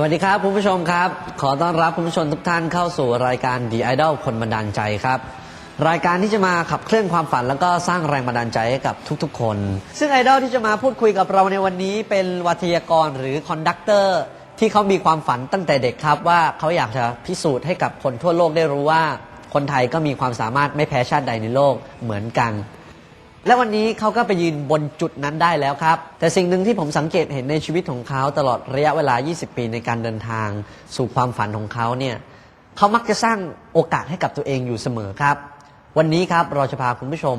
สวัสดีครับคุณผู้ชมครับ ขอต้อนรับคุณผู้ชมทุกท่านเข้าสู่รายการ The Idol คนบันดาลใจครับ รายการที่จะมาขับเคลื่อนความฝันแล้วก็สร้างแรงบันดาลใจให้กับทุกๆ คน ซึ่งไอดอลที่จะมาพูดคุยกับเราในวันนี้เป็นวัทยากรหรือคอนดักเตอร์ที่เขามีความฝันตั้งแต่เด็กครับ ว่าเขาอยากจะพิสูจน์ให้กับคนทั่วโลกได้รู้ว่า คนไทยก็มีความสามารถไม่แพ้ชาติใดในโลกเหมือนกัน และวันนี้เขาก็ไปยืนบนจุดนั้นได้แล้วครับ แต่สิ่งหนึ่งที่ผมสังเกตเห็นในชีวิตของเขาตลอดระยะเวลา 20 ปีในการเดินทาง สู่ความฝันของเขาเนี่ยเขามักจะสร้างโอกาสให้กับตัวเองอยู่เสมอครับ วันนี้ครับเราจะพาคุณผู้ชม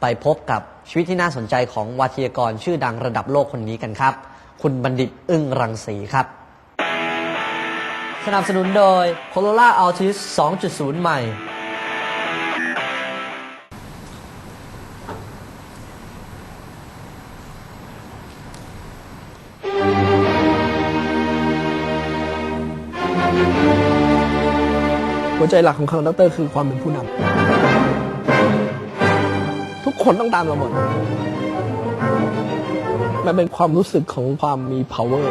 ไปพบกับชีวิตที่น่าสนใจของวาทยากรชื่อดังระดับโลกคนนี้กันครับ คุณบัณฑิตอึ้งรังสีครับ สนับสนุนโดย Corolla Altis 2.0 ใหม่ หัวใจหลักของคอนดักเตอร์คือความเป็นผู้นำทุกคนต้องตามเราหมด มันเป็นความรู้สึกของความมี power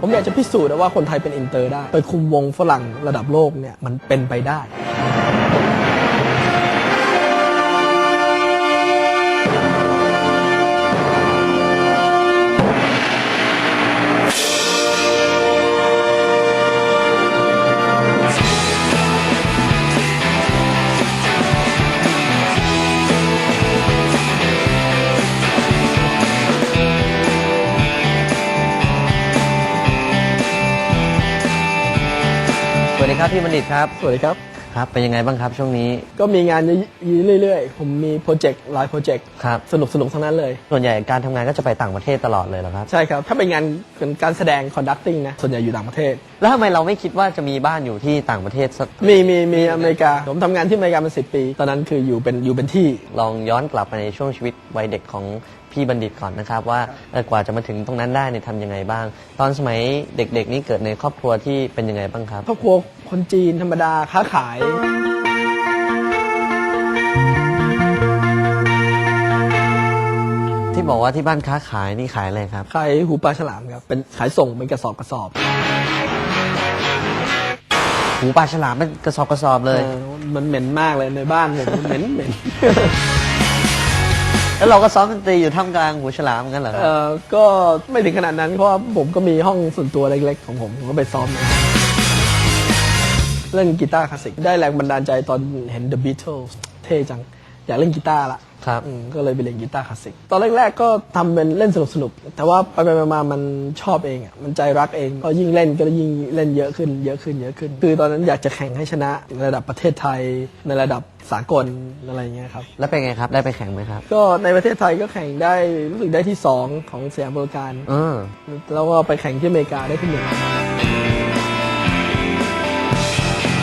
ผมอยากจะพิสูจน์นะว่าคนไทยเป็นอินเตอร์ได้ ไปคุมวงฝรั่งระดับโลกเนี่ย มันเป็นไปได้ ครับพี่บัณฑิตครับ สวัสดีครับ ครับ เป็นยังไงบ้างครับช่วงนี้ ก็มีงานเรื่อยๆ ผมมีโปรเจกต์หลายโปรเจกต์ครับ สนุกสนุกๆทั้งนั้นเลย ส่วนใหญ่การทำงานก็จะไปต่างประเทศตลอดเลยเหรอครับ ใช่ครับ ถ้าเป็นงานเป็นการแสดง conducting นะ ส่วนใหญ่อยู่ต่างประเทศ แล้วทำไมเราไม่คิดว่าจะมีบ้านอยู่ที่ต่างประเทศสัก มีมีมีอเมริกา ผมทำงานที่อเมริกามาสิปี ตอนนั้นคืออยู่เป็นอยู่เป็นที่ ลองย้อนกลับไปในช่วงชีวิตวัยเด็กของพี่บัณฑิตก่อนนะครับว่าเอ่อกว่าจะมาถึงตรงนั้นได้เนี่ยทำยังไงบ้าง ตอนสมัยเด็กๆนี่เกิดในครอบครัวที่เป็นยังไงบ้างครับ ครอบครัว คนจีนธรรมดาค้าขาย ที่บอกว่าที่บ้านค้าขายนี่ขายอะไรครับ ขายหูปลาฉลามครับ เป็นขายส่งเป็นกระสอบกระสอบหูปลาฉลามเป็นกระสอบกระสอบเลยเออมันเหม็นมากเลยในบ้านผมมันเหม็นเหม็นแล้วเราก็ซ้อมดนตรีอยู่ท่ามกลางหูฉลามกันเหรอครับเออก็ไม่ถึงขนาดนั้นเพราะว่าผมก็มีห้องส่วนตัวเล็กๆ ของผมผมก็ไปซ้อม เล่นกีตาร์คลาสสิกได้แรงบันดาลใจตอนเห็น The Beatles เท่จัง อยากเล่นกีตาร์ละครับอืมก็เลยไปเรียนกีตาร์คลาสสิกตอนแรกๆก็ทำเป็นเล่นสนุกๆ แต่ว่าไปไปๆมาๆมันชอบเองอะมันใจรักเองก็ยิ่งเล่นก็ยิ่งเล่นเยอะขึ้นเยอะขึ้นเยอะขึ้น คือตอนนั้นอยากจะแข่งให้ชนะในระดับประเทศไทยในระดับสากลอะไรอย่างเงี้ยครับ แล้วเป็นไงครับ ได้ไปแข่งไหมครับก็ในประเทศไทยก็แข่งได้รู้สึกได้ที่สองของสยามบริการ เออแล้วก็ไปแข่งที่อเมริกาได้ที่หนึ่ง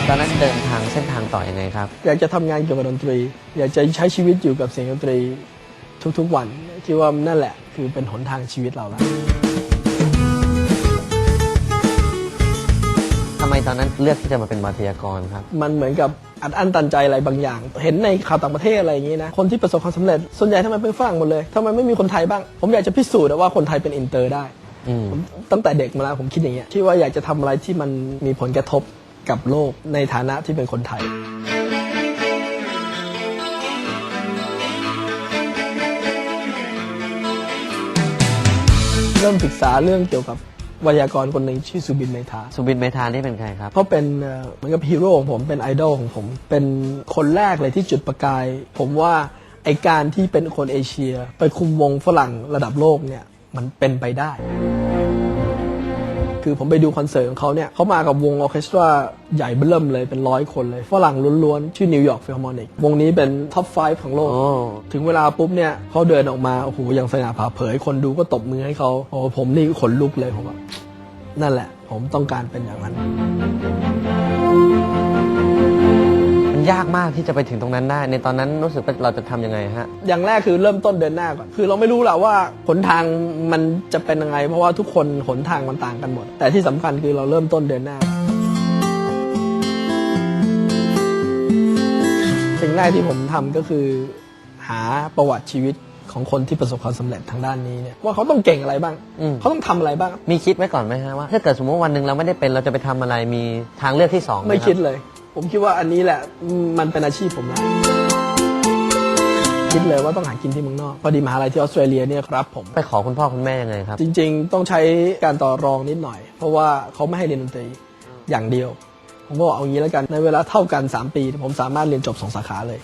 ตอนนั้นเดินทางเส้นทางต่ออยังไงครับ อยากจะทำงานเกี่ยวกับดนตรี อยากจะใช้ชีวิตอยู่กับเสียงดนตรีทุกๆวันคิดว่านั่นแหละ คือเป็นหนทางชีวิตเราแล้วทำไมตอนนั้นเลือกที่จะมาเป็นวัทยากรครับ มันเหมือนกับอัดอั้นตันใจอะไรบางอย่าง เห็นในข่าวต่างประเทศอะไรอย่างนี้นะ คนที่ประสบความสำเร็จ ส่วนใหญ่ทำไมเป็นฝรั่งหมดเลยทำไมไม่มีคนไทยบ้าง ผมอยากจะพิสูจน์ว่าคนไทยเป็นอินเตอร์ได้อืมผมตั้งแต่เด็กมาแล้วผมคิดอย่างเงี้ยที่ว่าอยากจะทำอะไรที่มันมีผลกระทบ กับโลกในฐานะที่เป็นคนไทย เริ่มศึกษาเรื่องเกี่ยวกับไวยากรณ์คนหนึ่งชื่อสุบินเมธาสุบินเมธานี่เป็นใครครับเขาเป็นเอ่อเหมือนกับฮีโร่ของผมเป็นไอดอลของผม เป็นคนแรกเลยที่จุดประกาย ผมว่าไอการที่เป็นคนเอเชีย ไปคุมวงฝรั่งระดับโลกเนี่ยมันเป็นไปได้ คือผมไปดูคอนเสิร์ตของเขาเนี่ยเขามากับวงออร์เคสตราใหญ่เบิ่มเลยเป็นร้อยคนเลย ฝรั่งล้วนๆ ชื่อนิวยอร์กฟิลฮาร์โมนิกวงนี้เป็นท็อป 5 ของโลกโอ้ถึงเวลาปุ๊บเนี่ยเขาเดินออกมา โอ้โหอย่างสง่าผ่าเผย คนดูก็ตบมือให้เขาโอ้โหผมนี่ขนลุกเลยผมว่านั่นแหละ ผมต้องการเป็นอย่างนั้นมัน ยากมากที่จะไปถึงตรงนั้นได้ ในตอนนั้นรู้สึกว่าเราจะทำยังไงฮะ อย่างแรกคือเริ่มต้นเดินหน้าก่อนคือเราไม่รู้แหละว่าหนทางมันจะเป็นยังไง เพราะว่าทุกคนหนทางมันต่างกันหมด แต่ที่สำคัญคือเราเริ่มต้นเดินหน้า สิ่งแรกที่ผมทำก็คือ หาประวัติชีวิตของคนที่ประสบความสำเร็จทางด้านนี้เนี่ยว่าเขาต้องเก่งอะไรบ้าง อืม เขาต้องทำอะไรบ้าง มีคิดไว้ก่อนไหมฮะว่า ถ้าเกิดสมมติวันหนึ่งเราไม่ได้เป็นเราจะไปทำอะไรมีทางเลือกที่สองหไม่รับคิดเลย ผมคิดว่าอันนี้แหละมันเป็นอาชีพผมแล้วคิดเลยว่าต้องหากินที่เมืองนอก พอดีมหาลัยที่ออสเตรเลียเนี่ยครับผม ไปขอคุณพ่อคุณแม่ยังไงครับ จริง ๆ ต้องใช้การต่อรองนิดหน่อย เพราะว่าเขาไม่ให้เรียนดนตรีอย่างเดียว ผมก็บอกเอางี้แล้วกันในเวลาเท่ากัน 3 ปี ผมสามารถเรียนจบสองสาขาเลย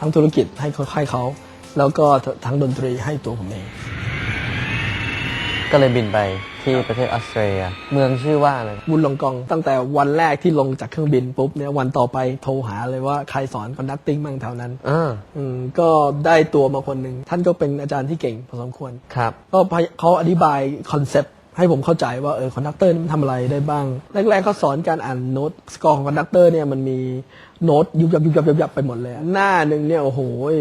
ทั้งธุรกิจให้เขาให้เขา แล้วก็ทั้งดนตรีให้ตัวผมเอง ก็เลยบินไปที่ประเทศออสเตรเลีย เมืองชื่อว่าอะไรวุนลงกอง ตั้งแต่วันแรกที่ลงจากเครื่องบินปุ๊บเนี่ยวันต่อไปโทรหาเลยว่าใครสอนคอนดักติ้งมั่งแถวนั้นอ่าอืมก็ได้ตัวมาคนหนึ่งท่านก็เป็นอาจารย์ที่เก่งพอสมควรครับก็พยเขาอธิบายคอนเซปต์ ให้ผมเข้าใจว่าเออคอนดักเตอร์มันทำอะไรได้บ้าง แรกๆเขาสอนการอ่านโน้ตสกอร์ของคอนดักเตอร์เนี่ยมันมีโน้ตยุบยับยุบยับยุบยับไปหมดเลยอะหน้าหนึ่งเนี่ยโอ้โห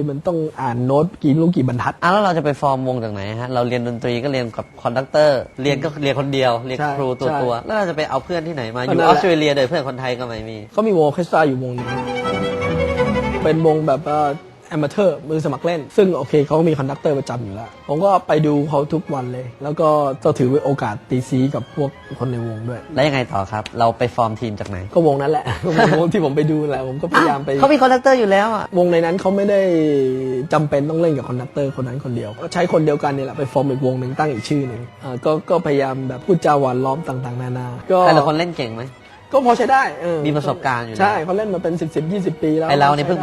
มันต้องอ่านโน้ตกี่ลูกกี่บรรทัดอะแล้วเราจะไปฟอร์มวงจากไหนฮะเราเรียนดนตรีก็เรียนกับคอนดักเตอร์เรียนก็เรียนคนเดียวเรียนใช่ครูตัวใช่ตัวแล้วเราจะไปเอาเพื่อนที่ไหนมาอก็ยู่นั่นอแหอละสเตรเลียโดยเพื่อนคนไทยก็ไม่มีเขามีวงออร์เคสตราอยู่วงหนึงเป็นวงแบบว่า แอมเ t อร์มือสมัครเล่น ซึ่งโอเคเขามีคอนดักเตอร์ประจำอยู่แล้ว ผมก็ไปดูเขาทุกวันเลย แล้วก็ก็ถือเป็นโอกาสตีซีกับพวกคนในวงด้วย แล้วยังไงต่อครับ เราไปฟอร์มทีมจากไหน ก็วงนั้นแหละ วงที่ผมไปดูแหละผมก็พยายามไป เขามีคอนดักเตอร์อยู่แล้วอะ วงในนั้นเขาไม่ได้จำเป็นต้องเล่นกับคอนดักเตอร์คนนั้นคนเดียว ก็ใช้คนเดียวกันนี่แหละไปฟอร์มอีกวงหนึ่งตั้งอีกชื่อหนึ่งอ่าก็ก็พยายามแบบพูดจาหวานล้อมต่างๆ นานา ก็แต่ละคนเล่นเก่งไหม ก็พอใช้ได้เออมีประสบการณ์อยู่แล้วใช่เขาเล่นมาเป็น10 10 20ปีแล้ว ไอเราเนี่ยเพิ่ง